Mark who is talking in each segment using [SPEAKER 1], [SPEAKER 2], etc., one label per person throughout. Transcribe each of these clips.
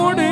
[SPEAKER 1] morning.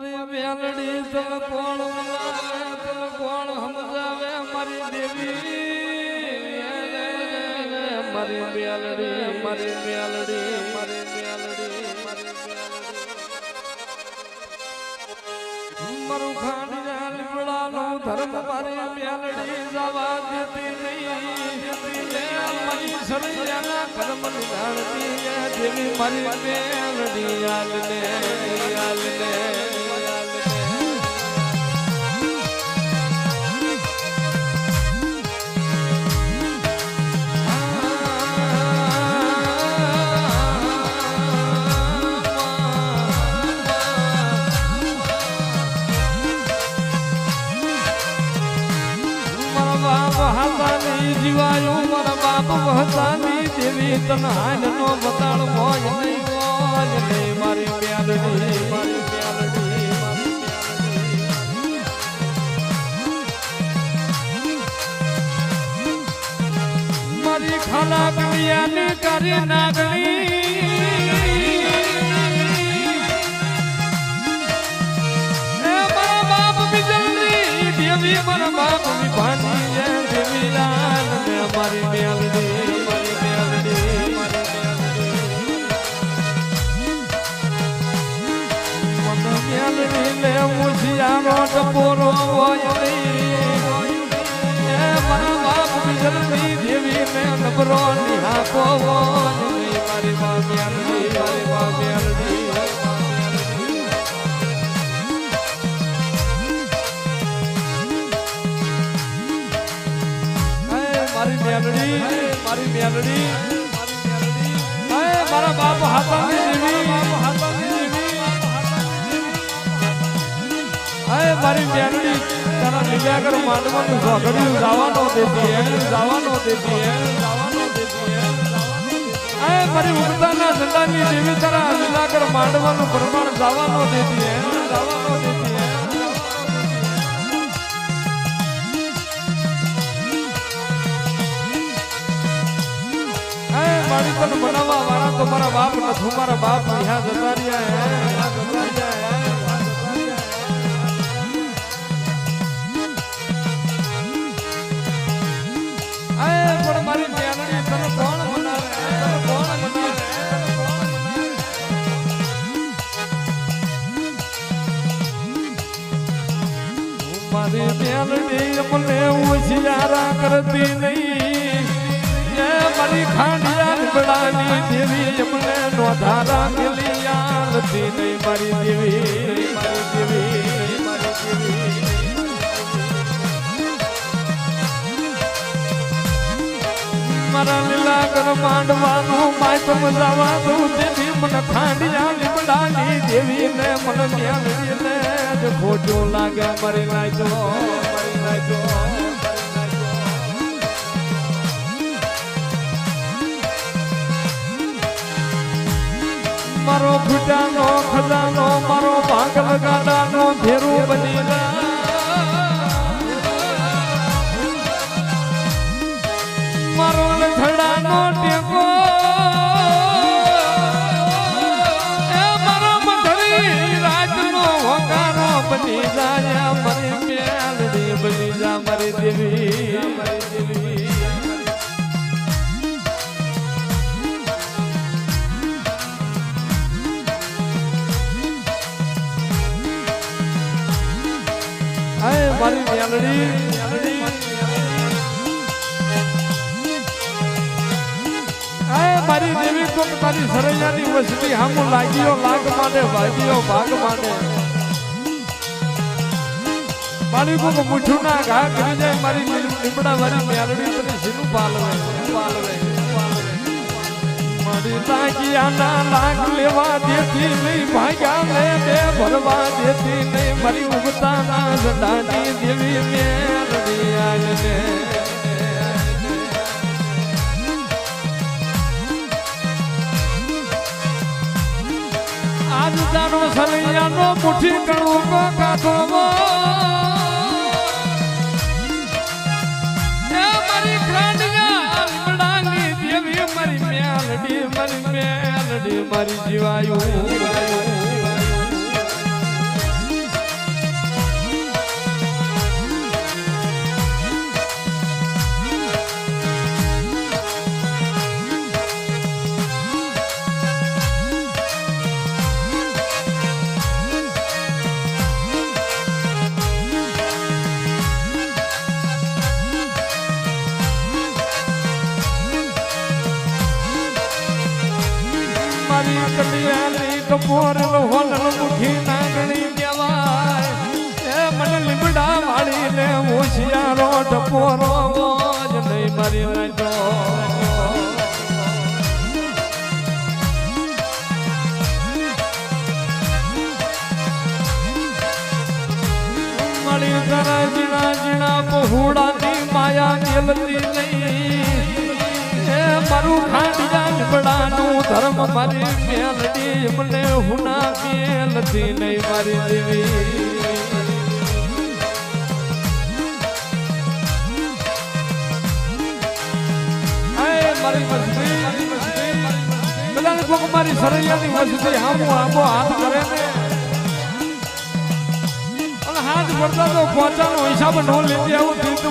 [SPEAKER 1] મારી મેલડી તને કોણ મલાવે તને કોણ સમજાવે મારી દેવી? મારી મેલડી મારી મેલડી મારી મેલડી મારી ખાંડિયા લીમડાનો ધર્મ મારી મેલડી જવા દેતી નહીં. મારી સળિયાના કર્મ નિધાણતી દેવી મારી યાલને યાલને હાલ નો બતાળ મોજ નહીં મોજ નહીં, મારી પ્યાલડી મારી મારી ખાલા કરી નાગણી મારા બાપ બિજલની દેવી મારા બાપ ને મારી મેલડી. મુછિયાનો ટપોરો દેવી ને નબરો નિહાકો મારી બા મેલડી મારી બા મેલડી હે મારી મેલડી મારી મેલડી મારા બાપ હાથાની હે મારી મેલડી તારા નિવ્યાગર માંડવાનું ઝઘડ્યું જવાનો દેતી હે જવાનો દેતી હે જવાનો દેતી આ મારી ઉગતાના ઝંડાની દેવી તારા લીલાકર માંડવાનું પ્રમાણ જવાનો દેતી હે જવાનો દેતી મારી તને બનાવવા વાળા તો મારા બાપ નથી, મારા બાપ અહીંયા જતા રહ્યા જતા રહ્યા મારી મેલડી અમને ઉછિયારા કરતી નહીં. એ મારી ખાંડિયા લીમડાની દેવી અમને નોધારા મિલિયા નથી નહીં મારી દેવી મારી દેવી, મારી લીલા કર માંડવાનું માય જવા દઉં દેવી. મને ખાંડિયા લીમડાની દેવી ને મને મેળવી ને જ ખોટું લાગે મરી નાખજો મરી નાખજો મારો ફૂટાનો ખજાનો, મારો ભાગલ ગાડાનો ઘેરું બની જા મારો લથડાનો આય મારી દેવી કોક તારી સરૈયાની વસ્તી હામું લાગ્યો લાગ માને વાગ્યો ભાગ માને મારી કોક મુઠું ના ઘા કરી જાય મારી લીમડા વાળી મ્યાલડી તને સીનું પાલવે પાલવે મારી મારી લાગિયાના લાગ લેવા દેતી નહીં ભાગ્યા લે બે ભરવા દેતી નહીં મારી ઉગતાના ઝંડાની દેવી મેલડી આવીને. આજ જાનો સલૈયાનો મુઠ્ઠી કણું કો દેવી મારી મેલડી મારી મેલડી, મારી જીવાયું. હોશિયારો ટપોરો જ નહીં મારી નાખો મળી તારા જીણા જીણા પહોળાની માયા લીમડાનું ધર્મ મારી મેલડી મને હુના મેલતી નહીં મારી દેવી. મારી વસ્તી બધાને કોક મારી હાથ તો પહોંચાનો હિસાબ નો લેતી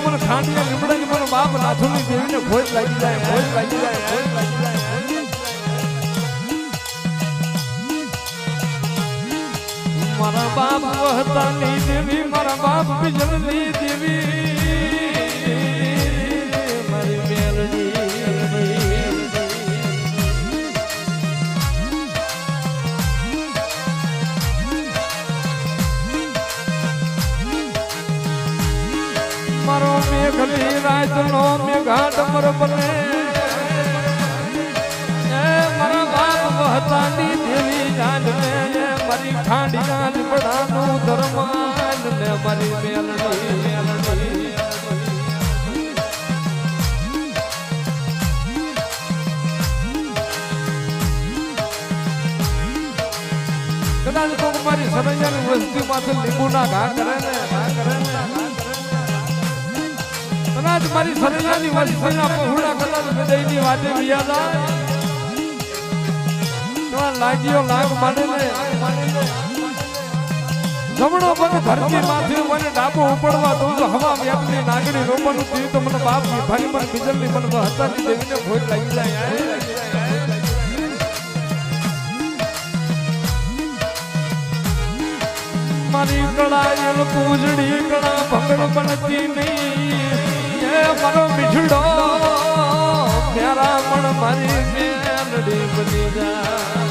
[SPEAKER 1] મને ખોટ લાગી મારા બાપ વહતાની દેવી, મારા બાપ બિજલની દેવી. કમર બને મારા બાપ વહતાની દેવી જાનને મારી ખાંડિયા લીપડાનું ધર્માન ને મારી મેલડી મેલડી. કદાચ કોક મારી સરૈયાની વસ્તીમાંથી લીંબુના ઘા કરે ને કદાચ મારી સરિયાની વસ્તીના પહોળા કદાચ હૃદયની વાતે તમાર લાગ્યો લાગ માને જમણો પગ ધરતી માથે મને ડાબો ઉપડવા દઉં હવા વ્યાપની નાગડી રોપણું થયું તો મને બાપ ભાઈ મને બીજલની મને હતાની દેવીને ભોજ લાગી જાય. મારી કળાયલ પૂજડી કળા ભંગડ બનતી નહીં. મારો મીઠડો પ્યારા પણ મારી મેલડી બની જાય.